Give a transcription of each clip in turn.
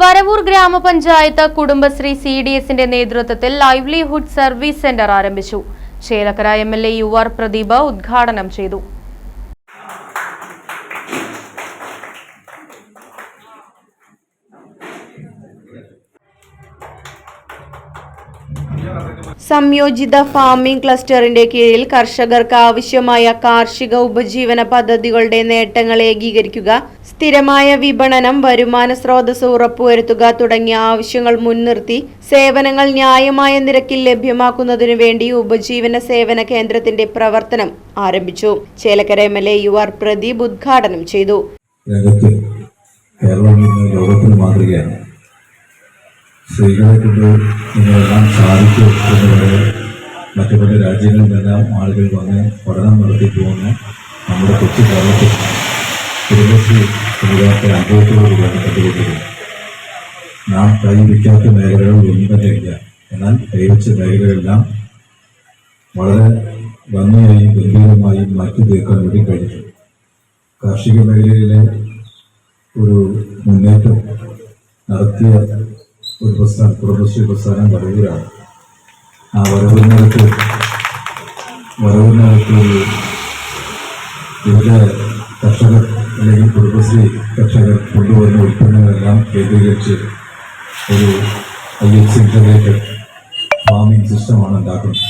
Varavoor ഗ്രാമപഞ്ചായത്ത് Kudumbashree C D എസിന്റെ നേതൃത്വത്തിൽ ലൈവ്ലിഹുഡ് സർവീസ് സെന്റർ ആരംഭിച്ചു. Chelakkara M L A U R Pradeep ഉദ്ഘാടനം ചെയ്തു. സംയോജിത ഫാമിംഗ് ക്ലസ്റ്ററിന്റെ കീഴിൽ കർഷകർക്ക് ആവശ്യമായ കാർഷിക ഉപജീവന പദ്ധതികളുടെ നേട്ടങ്ങൾ ഏകീകരിക്കുക സ്ഥിരമായ വിപണനം വരുമാന സ്രോതസ് ഉറപ്പുവരുത്തുക തുടങ്ങിയ ആവശ്യങ്ങൾ മുൻനിർത്തി സേവനങ്ങൾ ന്യായമായ നിരക്കിൽ ലഭ്യമാക്കുന്നതിനു വേണ്ടി ഉപജീവന സേവന കേന്ദ്രത്തിന്റെ പ്രവർത്തനം ആരംഭിച്ചു. Chelakkara M L A U R Pradeep ഉദ്ഘാടനം ചെയ്തു. സ്ത്രീകളെ കൊണ്ട് നിങ്ങളെല്ലാം സാധിക്കും എന്നുള്ളത് മറ്റു പല രാജ്യങ്ങളിൽ നിന്നെല്ലാം ആളുകൾ വന്ന് പഠനം നടത്തി പോകുന്ന നമ്മുടെ കൊച്ചു കേരളത്തിൽ കുടുംബശ്രീ സമുദായത്തെ അനുഭവത്തോടുകൂടിയാണ് കണ്ടുകൊണ്ടിരുന്നത്. നാം കൈവയ്ക്കാത്ത തന്നെ ഇല്ല. എന്നാൽ കൈവച്ച മേഖലകളെല്ലാം വളരെ ഭംഗിയായും ഗംഭീരമായും മാറ്റി തീർക്കാൻ വേണ്ടി കഴിഞ്ഞു. കാർഷിക മേഖലയിലെ ഒരു മുന്നേറ്റം നടത്തിയ ഒരു പ്രസ്ഥാനം കുടുംബശ്രീ പ്രസ്ഥാനം വരവൂരാണ് ആ വരവൂരിനകത്ത് വരവൂരിനകത്ത് വിവിധ കർഷകർ അല്ലെങ്കിൽ കുടുംബശ്രീ കർഷകർ കൊണ്ടുവരുന്ന ഉൽപ്പന്നങ്ങളെല്ലാം കേന്ദ്രീകരിച്ച് ഒരു ഐ എക്സ് ഇന്റഗ്രേറ്റഡ് ഫാമിംഗ് സിസ്റ്റമാണ് ഉണ്ടാക്കുന്നത്.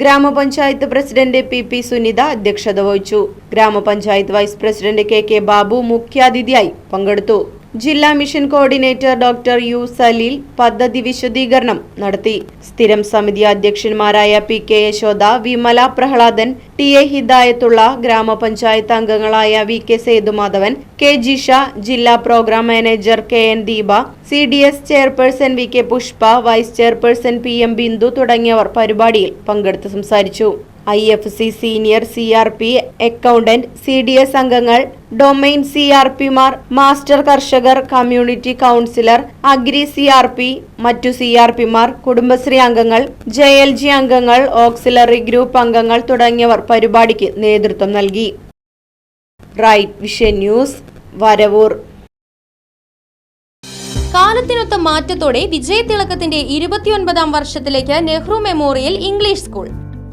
ഗ്രാമപഞ്ചായത്ത് പ്രസിഡന്റ് പി പി സുനിത അധ്യക്ഷത വഹിച്ചു. ഗ്രാമപഞ്ചായത്ത് vice president K K Babu മുഖ്യാതിഥിയായി പങ്കെടുത്തു. ജില്ലാ mission coordinator doctor U Saleel പദ്ധതി വിശദീകരണം നടത്തി. സ്ഥിരം സമിതി അധ്യക്ഷന്മാരായ P K Yashoda Vimala Prahladan T A Hidayathulla ഗ്രാമപഞ്ചായത്ത് അംഗങ്ങളായ V K Sethumadhavan K Jisha ജില്ലാ programme manager K N Deepa C D S chairperson V K Pushpa vice chairperson P M Bindu തുടങ്ങിയവർ പരിപാടിയിൽ പങ്കെടുത്ത് സംസാരിച്ചു. I F C senior C R P accountant C D S അംഗങ്ങൾ domain C R പിമാർ master കർഷകർ community counsellor agri C R P മറ്റു C R പിമാർ കുടുംബശ്രീ അംഗങ്ങൾ ജെ എൽ ജി അംഗങ്ങൾ ഓക്സിലറി ഗ്രൂപ്പ് അംഗങ്ങൾ തുടങ്ങിയവർ പരിപാടിക്ക് നേതൃത്വം നൽകി. Right vision news Varavoor. കാലത്തിനൊത്ത മാറ്റത്തോടെ വിജയതിളക്കത്തിന്റെ ഇരുപത്തിയൊൻപതാം വർഷത്തിലേക്ക് നെഹ്റു മെമ്മോറിയൽ ഇംഗ്ലീഷ് സ്കൂൾ.